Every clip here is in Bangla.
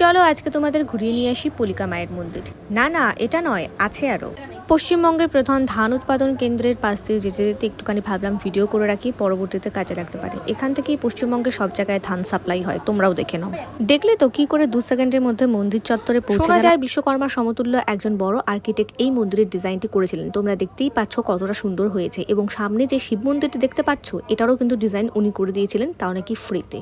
চলো আজকে তোমাদের ঘুরিয়ে নিয়ে আসি পলিকা মায়ের মন্দির। না না, এটা নয়, আছে আরও পশ্চিমবঙ্গের প্রধান ধান উৎপাদন কেন্দ্রের পাশ দিয়ে যেতে যেতে একটুখানি ভাবলাম ভিডিও করে রাখি পরবর্তীতে কাজে লাগতে পারে। এখান থেকেই পশ্চিমবঙ্গের সব জায়গায় ধান সাপ্লাই হয় তোমরাও দেখে নাও। দেখলে তো কি করে দু সেকেন্ডের মধ্যে মন্দির চত্বরে পৌঁছে যায় বিশ্বকর্মা সমতুল্য একজন বড় আর্কিটেক্ট এই মন্দিরের ডিজাইনটি করেছিলেন। তোমরা দেখতেই পাচ্ছ কতটা সুন্দর হয়েছে এবং সামনে যে শিব মন্দিরটি দেখতে পাচ্ছ এটারও কিন্তু ডিজাইন উনি করে দিয়েছিলেন তাও নাকি ফ্রিতে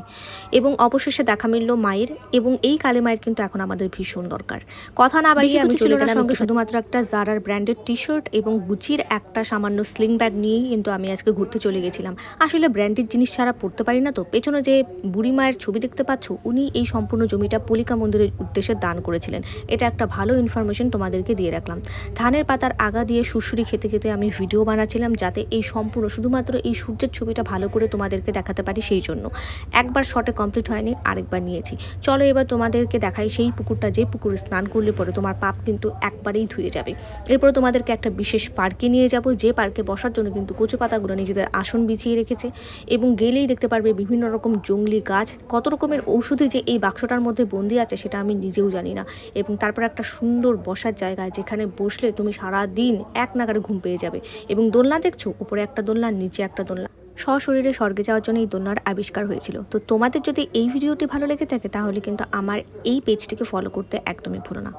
এবং অবশেষে দেখা মিলল মায়ের এবং এই কালী মায়ের কিন্তু এখন আমাদের ভীষণ দরকার। কথা না বাড়িয়ে আমি চলে গেলাম সঙ্গে শুধুমাত্র একটা জারার ব্র্যান্ডেড টি শার্ট এবং গুচির একটা সামান্য স্লিং ব্যাগ নিয়েই কিন্তু আমি আজকে ঘুরতে চলে গেছিলাম। আসলে ব্র্যান্ডেড জিনিস ছাড়া পড়তে পারি না তো, পেছনে যে বুড়ি মায়ের ছবি দেখতে পাচ্ছ, উনি এই সম্পূর্ণ জমিটা পলিকা মন্দিরের উদ্দেশ্যে দান করেছিলেন। এটা একটা ভালো ইনফরমেশন তোমাদেরকে দিয়ে রাখলাম। ধানের পাতার আগা দিয়ে সুরসুরি খেতে খেতে আমি ভিডিও বানাচ্ছিলাম যাতে এই সম্পূর্ণ, শুধুমাত্র এই সূর্যের ছবিটা ভালো করে তোমাদেরকে দেখাতে পারি সেই জন্য। একবার শটে কমপ্লিট হয়নি, আরেকবার নিয়েছি। চলো এবার তোমাদেরকে দেখাই সেই পুকুরটা, যে পুকুরে স্নান করলে পরে তোমার পাপ কিন্তু একবারেই ধুয়ে যাবে। এরপরে তোমাদেরকে একটা বিশেষ পার্কে নিয়ে যাব। যে পার্কে বসার জন্য কিন্তু কচু পাতাগুলো নিজেদের আসন বিছিয়ে রেখেছে এবং গেলেই দেখতে পারবে বিভিন্ন রকম জঙ্গলি গাছ। কত রকমের ঔষধি যে এই বাক্সটার মধ্যে বন্দি আছে সেটা আমি নিজেও জানি না এবং তারপর একটা সুন্দর বসার জায়গা যেখানে বসলে তুমি সারা দিন এক নাগারে ঘুম পেয়ে যাবে এবং দোলনা দেখছ? উপরে একটা দোলনা, নিচে একটা দোলনা। সশরীরে স্বর্গে যাওয়ার জন্য এই দোলনার আবিষ্কার হয়েছিল। তো তোমাদের যদি এই ভিডিওটি ভালো লেগে থাকে তাহলে কিন্তু আমার এই পেজটিকে ফলো করতে একদমই ভুলো না।